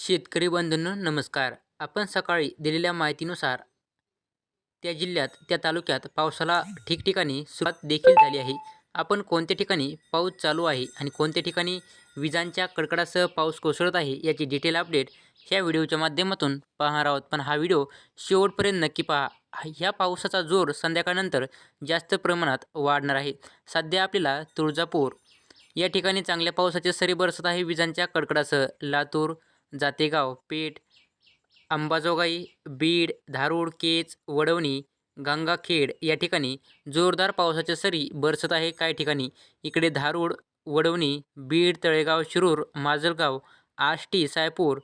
शेतकरी बंधूंनो नमस्कार. आपण सकाळी दिलेल्या माहितीनुसार त्या जिल्ह्यात त्या तालुक्यात पावसाला ठिकठिकाणी सुरुवात देखील झाली आहे. आपण कोणत्या ठिकाणी पाऊस चालू आहे आणि कोणत्या ठिकाणी विजांच्या कडकडासह पाऊस कोसळत आहे याची डिटेल अपडेट ह्या व्हिडिओच्या माध्यमातून पाहणार आहोत. पण हा व्हिडिओ शेवटपर्यंत नक्की पहा. ह्या पावसाचा जोर संध्याकाळनंतर जास्त प्रमाणात वाढणार आहे. सध्या आपल्याला तुळजापूर या ठिकाणी चांगल्या पावसाचे सरी बरसत आहे. विजांच्या कडकडासह लातूर जातेगाव पेठ अंबाजोगाई बीड धारूर केच वडवणी गंगाखेड या ठिकाणी जोरदार पावसाच्या सरी बरसत आहे. काही ठिकाणी इकडे धारूड वडवणी बीड तळेगाव शिरूर माजलगाव आष्टी सायपूर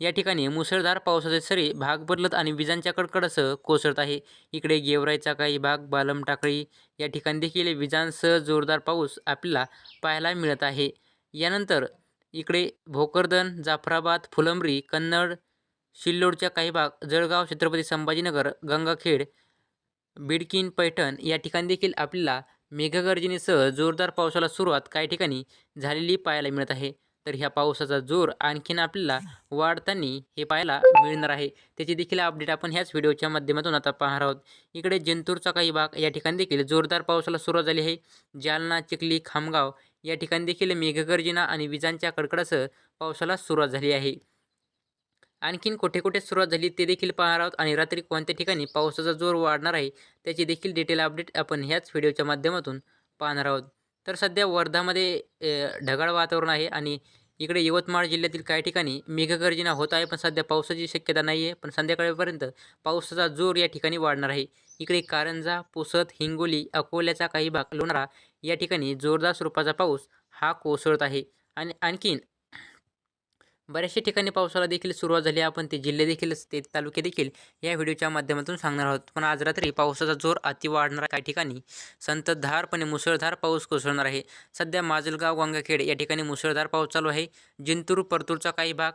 या ठिकाणी मुसळधार पावसाचे सरी भाग बदलत आणि विजांच्या कडकडासह कोसळत आहे. इकडे गेवराईचा काही भाग बालम टाकळी या ठिकाणी देखील विजांसह जोरदार पाऊस आपल्याला पाहायला मिळत आहे. यानंतर इकडे भोकरदन जाफराबाद फुलंब्री कन्नड सिल्लोडच्या काही भाग जळगाव छत्रपती संभाजीनगर गंगाखेड बिडकीन पैठण या ठिकाणी देखील आपल्याला मेघगर्जनेसह जोरदार पावसाला सुरुवात काही ठिकाणी झालेली पाहायला मिळत आहे. तर ह्या पावसाचा जोर आणखीन आपल्याला वाढताना हे पाहायला मिळणार आहे. त्याची देखील अपडेट आपण ह्याच व्हिडिओच्या माध्यमातून आता पाहणार आहोत. इकडे जिंतूरचा काही भाग या ठिकाणी देखील जोरदार पावसाला सुरुवात झाली आहे. जालना चिखली खामगाव या ठिकाणी देखील मेघगर्जना आणि विजांच्या कडकडासह पावसाला सुरुवात झाली आहे. आणखीन कुठे कुठे सुरुवात झाली ते देखील पाहणार आहोत आणि रात्री कोणत्या ठिकाणी पावसाचा जोर वाढणार आहे त्याची देखील डिटेल अपडेट आपण ह्याच व्हिडिओच्या माध्यमातून पाहणार आहोत. तर सध्या वर्धामध्ये ढगाळ वातावरण आहे आणि इकडे यवतमाळ जिल्ह्यातील काही ठिकाणी मेघगर्जना होत आहे पण सध्या पावसाची शक्यता नाही आहे पण संध्याकाळपर्यंत पावसाचा जोर या ठिकाणी वाढणार आहे. इकडे कारंजा पुसद हिंगोली अकोल्याचा काही भाग लोणारा या ठिकाणी जोरदार स्वरूपाचा पाऊस हा कोसळत आहे. आणि आणखीन बऱ्याचशा ठिकाणी पावसाला देखील सुरुवात झाली. आपण ते जिल्हे देखील ते तालुके देखील या व्हिडिओच्या माध्यमातून सांगणार आहोत. पण आज रात्री पावसाचा जोर अति वाढणार काही ठिकाणी संततधारपणे मुसळधार पाऊस कोसळणार आहे. सध्या माजलगाव गंगाखेड या ठिकाणी मुसळधार पाऊस चालू आहे. जिंतूर परतूरचा काही भाग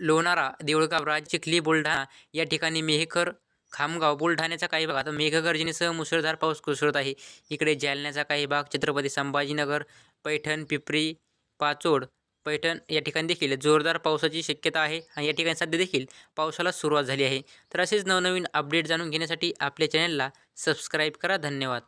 लोणारा देऊळगाव राज चिखली बुलढाणा या ठिकाणी मेहकर खामगाव बुलढाण्याचा काही भाग. आता मेघगर्जनेसह मुसळधार पाऊस कोसळत आहे. इकडे जालन्याचा काही भाग छत्रपती संभाजीनगर पैठण पिपरी पाचोड पैठण या ठिकाणी देखील जोरदार पावसाची शक्यता आहे आणि या ठिकाणी सध्या देखील पावसाला सुरुवात झाली आहे. तर असेच नवनवीन अपडेट जाणून घेण्यासाठी आपल्या चॅनलला सबस्क्राईब करा. धन्यवाद.